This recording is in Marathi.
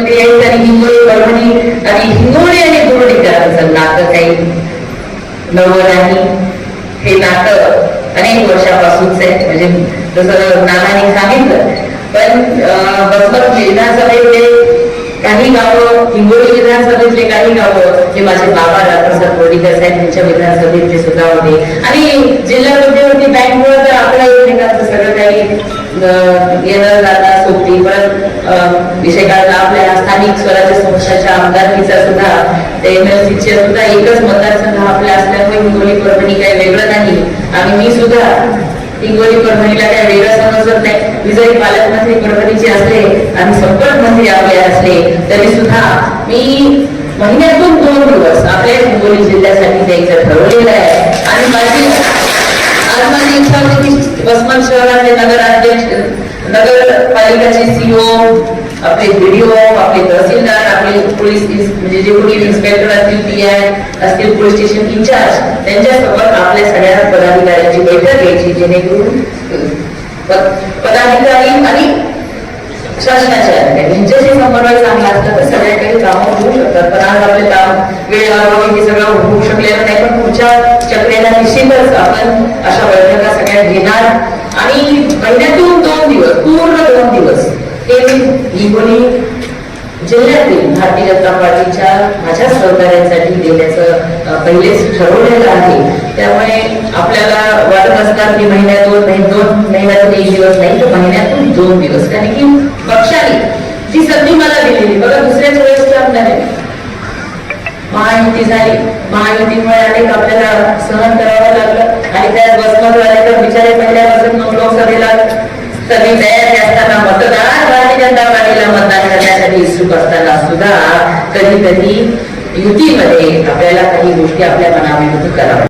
आणि हिंगोली परभणी आणि हिंगोली आणि बोर्डीकरांचं नातं काही नवं नाही हे नातं अनेक वर्षापासूनच आहे म्हणजे जसं नानाने सांगितलं पण अं, बसमत विधानसभेतले काही गावं हिंगोली विधानसभेतले काही गावं जे माझे बाबा राधाप्रसाद बोर्डीकर साहेब त्यांच्या विधानसभेतले सुद्धा होते आणि जिल्हा मध्यवर्ती बँकवर विषय काढला. आपल्या स्थानिक स्वराज्य संस्थाच्या आमदारकीचा सुद्धा ते एमएलसीचे सुद्धा एकच मतदारसंघ आपल्या असल्यामुळे हिंगोली परभणी काही वेगळं नाही. आणि मी सुद्धा हिंगोली परभणीला काही वेगळं समजत नाही. विजयी पालकमंत्री परभणीचे असले आणि संपर्क मंत्री आपले असले तरी सुद्धा मी महिन्यातून दोन दिवस आपल्या हिंगोली जिल्ह्यासाठी द्यायचं ठरवलेलं आहे. आणि माझी आज माझी इच्छा होती की वसमत शहराचे नगराध्यक्ष नगरपालिकाचे सीओ आपले व्हिडिओ आपले तहसीलदार आपले पोलीस म्हणजे जे कोणी इन्स्पेक्टर असतील पी आय असतील पोलीस स्टेशन इन्चार्ज त्यांच्यासोबत आपल्या सगळ्या पदाधिकाऱ्यांची बैठक घ्यायची जेणेकरून पदाधिकारी आणि शासनाच्या यांच्याशी समन्वय चांगला असला तर सगळ्या काही कामं होऊ शकतात. पण आज आपले काम वेळेवर हे सगळं होऊ शकलेलं नाही पण पुढच्या चक्रेला निश्चितच आपण अशा बैठका सगळ्या घेणार. आणि महिन्यातून दोन दिवस. पूर्ण दिवस हे हिंगोली जिल्ह्यातील भारतीय जनता पार्टीच्या माझ्या सहकार्यांसाठी देण्याचं पहिलेच ठरवलेलं आहे. त्यामुळे आपल्याला वाटत असणार की महिन्यातून नाही दोन महिन्यातून एक दिवस नाही तर महिन्यातून दोन दिवस. कारण की पक्षाने ती संधी मला दिलेली बघा दुसऱ्याच वेळेस आमदार आहे महायुती झाली. महायुतीमुळे अनेक आपल्याला सहन करावं लागलं आणि त्यात बसमत झाले तर बिचारे पहिल्यापासून मग लोकसभेला सगळी तयारी असताना मतदार भारतीय जनता पार्टीला मतदान करण्यासाठी इच्छुक असताना सुद्धा कधी कधी युतीमध्ये आपल्याला काही गोष्टी आपल्या मनाविरुद्ध कराव्या